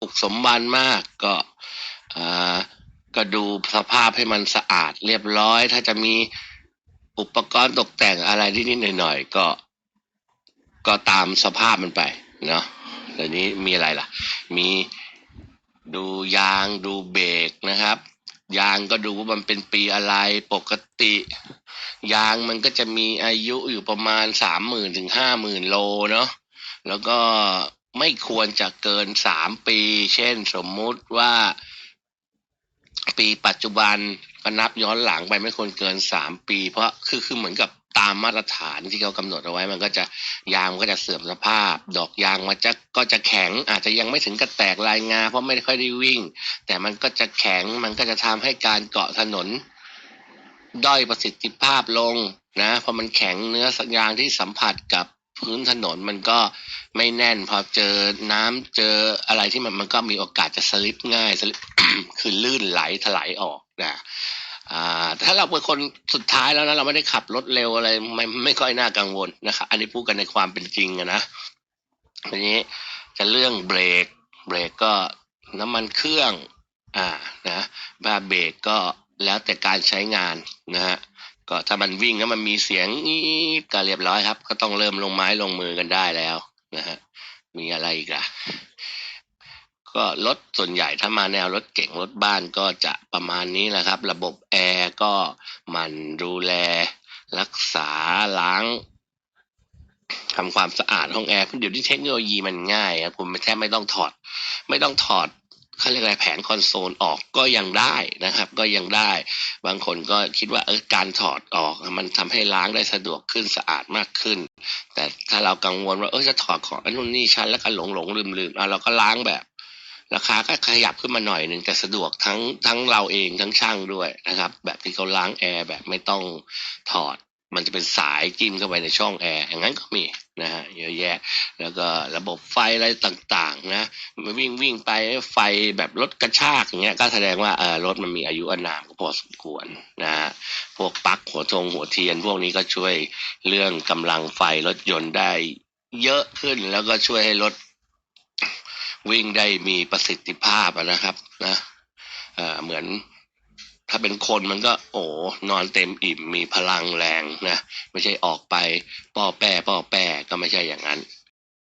อุกสมบันมากก็อ่าก็ดูสภาพให้มันสะอาดเรียบร้อย ถ้าจะมีอุปกรณ์ตกแต่งอะไรนิดๆหน่อยๆก็ ก็ตามสภาพมันไปเนาะเดี๋ยวนี้มีอะไรล่ะ มีดูยางดูเบรกนะครับ ยางก็ดูว่ามันเป็นปีอะไรปกติ ยางมันก็จะมีอายุอยู่ประมาณสามหมื่นถึงห้าหมื่นโลเนาะแล้วก็ ไม่ควรจะเกินสามปี เช่นสมมุติว่า ปีปัจจุบันก็นับย้อนหลังไปไม่ควรเกินสามปี เพราะคือคือเหมือนกับตามมาตรฐานที่เขากำหนดเอาไว้ มันก็จะยางมันก็จะเสื่อมสภาพ ดอกยางมันจะก็จะแข็ง อาจจะยังไม่ถึงกระแตกลายงา เพราะไม่ค่อยได้วิ่ง แต่มันก็จะแข็งมันก็จะทำให้การเกาะถนน ด้อยประสิทธิภาพลงนะเพราะมันแข็งเนื้อสัญญางที่สัมผัสกับ พื้นถนนมันก็ไม่แน่น พอเจอน้ำเจออะไรที่มันมันก็มีโอกาสจะสลิปง่ายสลิปคือลื่นไหลถลายออกนะอ่าถ้าเราเป็นคนสุดท้ายแล้วนะเราไม่ได้ขับรถเร็วอะไรไม่ไม่ค่อยน่ากังวลนะครับอันนี้พูดกันในความเป็นจริงนะทีนี้จะเรื่องเบรก เบรกก็น้ำมันเครื่อง อ่านะบ้าเบรกก็แล้วแต่การใช้งานนะฮะ ก็ถ้ามันวิ่งแล้วมันมีเสียงอีดก็เรียบร้อยครับ ก็ต้องเริ่มลงไม้ลงมือกันได้แล้วนะฮะมีอะไรอีกล่ะก็รถส่วนใหญ่ถ้ามาแนวรถเก่งรถบ้านก็จะประมาณนี้แหละครับ ระบบแอร์ก็มันดูแล รักษาล้างทำความสะอาดห้องแอร์เดี๋ยวนี้เทคโนโลยีมันง่ายครับคุณแทบไม่ต้องถอด ไม่ต้องถอด เขาเรียกอะไรแผงคอนโซลออกก็ยังได้นะครับ ก็ยังได้ บางคนก็คิดว่าเออการถอดออกมันทำให้ล้างได้สะดวกขึ้นสะอาดมากขึ้น แต่ถ้าเรากังวลว่าเออจะถอดของอันนู้นนี่ชั้นแล้วก็หลงหลงลืมลืมอะเราก็ล้างแบบ ราคาก็ขยับขึ้นมาหน่อยหนึ่งแต่สะดวกทั้งทั้งเราเองทั้งช่างด้วยนะครับ แบบที่เขาล้างแอร์แบบไม่ต้องถอด มันจะเป็นสายจิ้มเข้าไปในช่องแอร์อย่างนั้นก็มีนะฮะเยอะแยะ แล้วก็ระบบไฟอะไรต่างๆนะมันวิ่งวิ่งไปไฟแบบรถกระชากอย่างเงี้ยก็แสดงว่าเออรถมันมีอายุอนามก็พอสมควรนะฮะพวกปลั๊กหัวทงหัวเทียน พวกนี้ก็ช่วยเรื่องกำลังไฟรถยนต์ได้เยอะขึ้นแล้วก็ช่วยให้รถวิ่งได้มีประสิทธิภาพนะครับนะเออเหมือนาเป็นคนมันก็โอ้นอนเต็มอิ่มมีพลังแรงนะ ไม่ใช่ออกไปป้อแป้ป้อแป้ก็ไม่ใช่อย่างนั้น